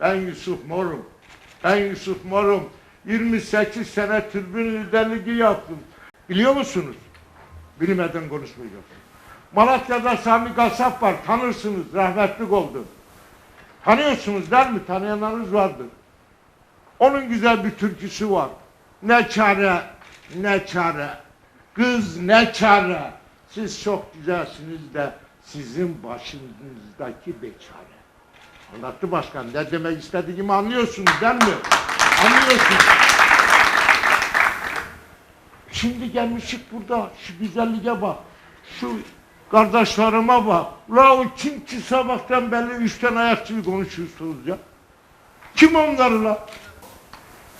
Ben Yusuf Mor'um. Ben Yusuf Mor'um. 28 sene tribün liderliği yaptım. Biliyor musunuz? Bilmeden konuşmayacağım. Malatya'da Sami Kasap var. Tanırsınız. Rahmetlik oldu. Tanıyorsunuz değil mi? Tanıyanlarınız vardır. Onun güzel bir türküsü var. Ne çare, ne çare. Kız ne çare. Siz çok güzelsiniz de sizin başınızdaki beçare. Anlattı başkan. Ne demek istediğimi anlıyorsunuz değil mi? Anlıyorsunuz. Şimdi gelmişik burada. Şu güzelliğe bak. Şu kardeşlerime bak. La o kim ki sabahtan belli üçten ayakçı konuşuyorsunuz ya. Kim onları la?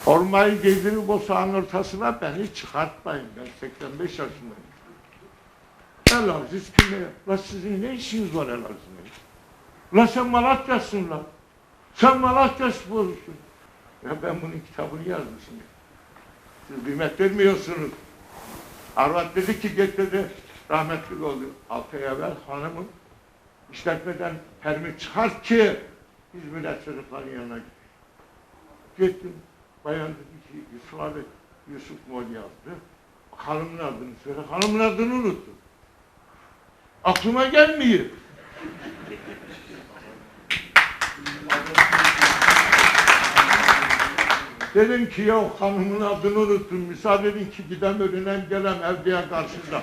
Ormayı gezdirip o sahanın ortasına beni çıkartmayın. Ben 85 yaşındayım. El Aziz kime? La sizin ne işiniz var El Aziz'le? La sen Malatya'sın la. Sen Malatya sporusun. Ya ben bunun kitabını yazmışım. Siz kıymet vermiyorsunuz. Arvat dedi ki git dedi. Rahmetli oldu. Altı evvel hanımın işletmeden permi çıkart ki İzmir'e çocukların yanına git. Gittim. Bayan dedi ki Yusuf abi Yusuf Mol yazdı. Hanımın adını söyle. Hanımın adını unuttum. Aklıma gelmiyor. Dedim ki ya hanımın adını unuttum. Müsaade edin ki gidem önüne gelem evliya karşıda.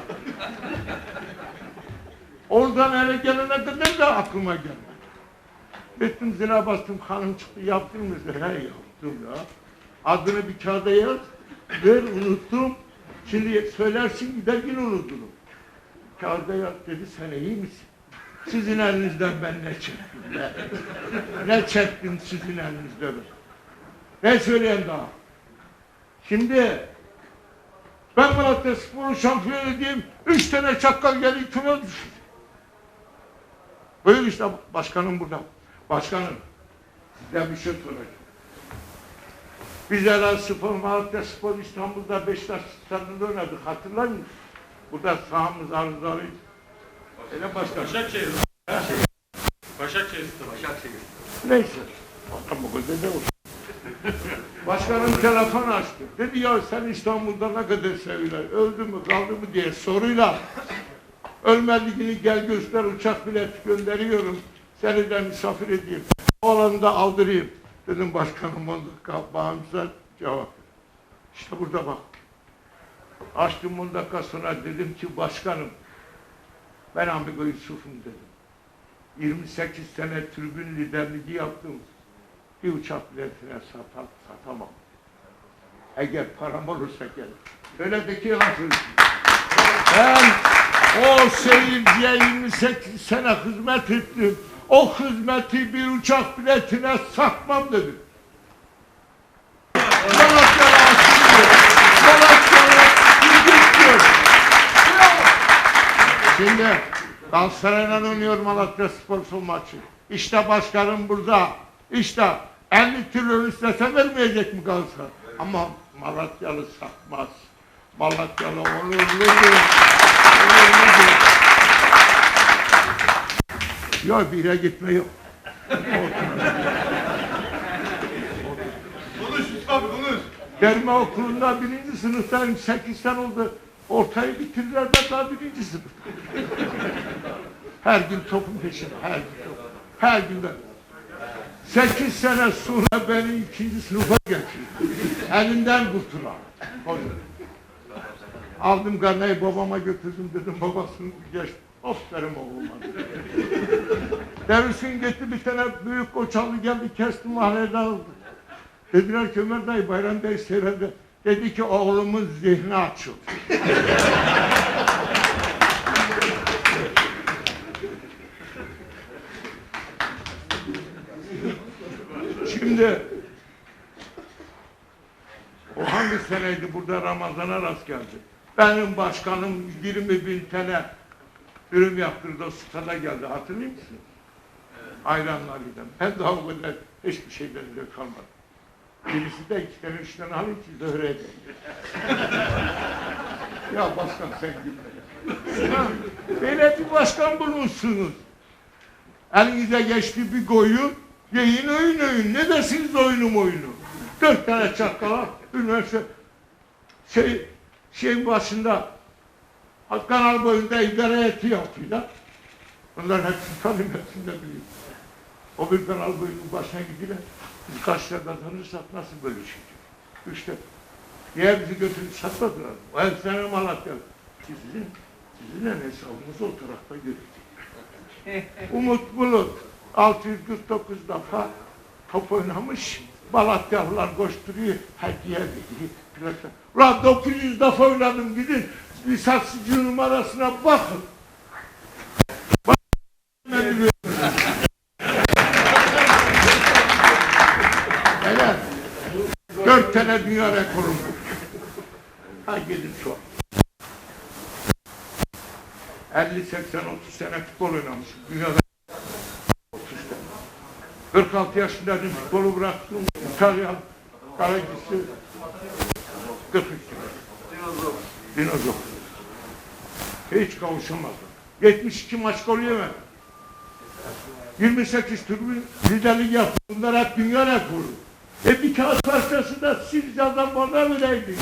Oradan eve gelene kadar da aklıma gelmedi. Gittim zile bastım hanım çıktı yaptın mı? He yaptım ya. Adını bir kağıda yaz. Ver unuttum. Şimdi söylersin gider yine unuturum. Kağıda yaz dedi sen iyi misin? Sizin elinizden ben ne çektim be? ne çektim sizin elinizde ben? Ne söyleyeyim daha? Şimdi ben Malatya Spor'un şampiyonu diyeyim. Üç tane çakkal geldi küme düştü. Buyur işte başkanım burada. Başkanım size bir şey soracağım. Biz Helal Spor, Malatya Spor İstanbul'da Beşiktaş stadında oynadık. Hatırlar mısın? Burada sahamız arızalıydı. Öyle başkan. Başakşehir. Başakşehir. Başakşehir. Neyse. Adam o kadar ne olsun. Başkanım telefon açtı. Dedi ya sen İstanbul'da ne kadar seviyorlar. Öldü mü kaldı mı diye soruyla. Ölmediğini gel göster uçak bileti gönderiyorum. Seni de misafir edeyim. Oğlanı da aldırayım. Dedim başkanım 10 dakika bağımsız cevap. İşte burada bak. Açtım 10 dakika sonra dedim ki başkanım ben Amigo Yusuf'um dedim. 28 sene tribün liderliği yaptım. Bir uçak biletine satar, satamam. Eğer param olursa gel. Öyle de ki? Ben o seyirciye 28 sene hizmet ettim. O hizmeti bir uçak biletine satmam dedim. Şimdi Galatasaray'la oynuyor Malatya Spor maçı. İşte başkanım burada. İşte 50 trilyon istese vermeyecek mi Galatasaray? Ama Malatyalı satmaz. Malatyalı onurludur. Onurludur. Yok bir yere gitme yok. Konuş Yusuf konuş. Derme okulunda birinci sınıftayım. Sekiz sene oldu. Ortayı bitirdiler ben daha birinci sınıf. her gün topun peşinde. Her gün top. Her gün ben. Sekiz sene sonra beni ikinci sınıfa getirdi. Elinden kurtulan. Koyun. Aldım karneyi babama götürdüm dedim babasını geç. Aferin oğluma. Devrisin gitti bir tane büyük koçalı geldi kesti mahallede aldı. Dediler ki Ömer dayı Bayram Bey seyredi. Dedi ki oğlumun zihni açıldı. Şimdi o hangi seneydi burada Ramazan'a rast geldi. Benim başkanım 20 bin tane ürün yaptırdı stada geldi hatırlıyor musun? Ayranlarıyla. Ben daha o kadar hiçbir şeyden bile kalmadım. Birisi de iki tane üç tane alayım ki zöhre ya başkan sen gülme. ya. Böyle bir başkan bulmuşsunuz. Elinize geçti bir koyun, Yiyin oyun oyun. Ne dersiniz oyunu oyunu? Dört tane çakala üniversite şey şeyin başında kanal boyunda idare eti yapıyorlar. Onların hepsini tanıyorum, hepsini de biliyorum. O bir kanal boyunun başına gidiler. Biz kaç lira kazanırsak nasıl bölüşeceğiz? İşte niye bizi götürüp satmadılar? O efsane Malatya. Sizin, sizinle hesabımızı o tarafta görecek. Umut Bulut 649 defa top oynamış. Malatyalılar koşturuyor. Hediye plaka. Ulan 900 defa oynadım gidin. Lisansçı numarasına bakın. Bak-. Helal. Dört tane dünya rekorum var. Ha gidin sor. 50, 80, 30 sene futbol oynamışım. Dünyada 30 sene. 46 yaşındaydım futbolu bıraktım. İtalyan kalecisi 43 sene. Dinozor. Hiç kavuşamadım. 72 maç gol yemedim. 28 tribün liderlik yaptım. Bunlar hep dünya rekoru. E bir kağıt parçası da siz adam bana vereydin.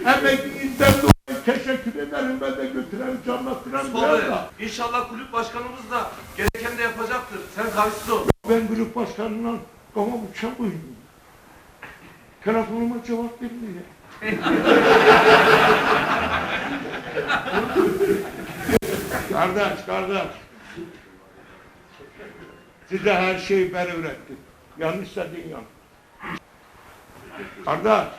Emeğinizden dolayı teşekkür ederim. Ben de götüren, anlattıran biraz da. İnşallah kulüp başkanımız da gereken de yapacaktır. Sen karşısız ol. Ben grup başkanından kafam uçak oynuyorum. Telefonuma cevap vermiyor. kardeş, kardeş. Size her şeyi ben öğrettim. Yanlışsa din yan. Kardeş,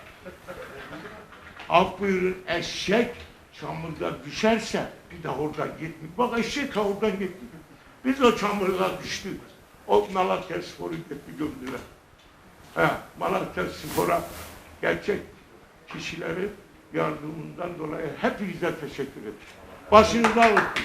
af buyurun eşek çamurda düşerse bir daha oradan gitmek. Bak eşek oradan gitti. Biz o çamurda düştük. O Malatya Spor'u gitti gömdüler. He, Malatya Spor'a gerçek kişilerin yardımından dolayı hepinize teşekkür ederim. Başınıza olsun.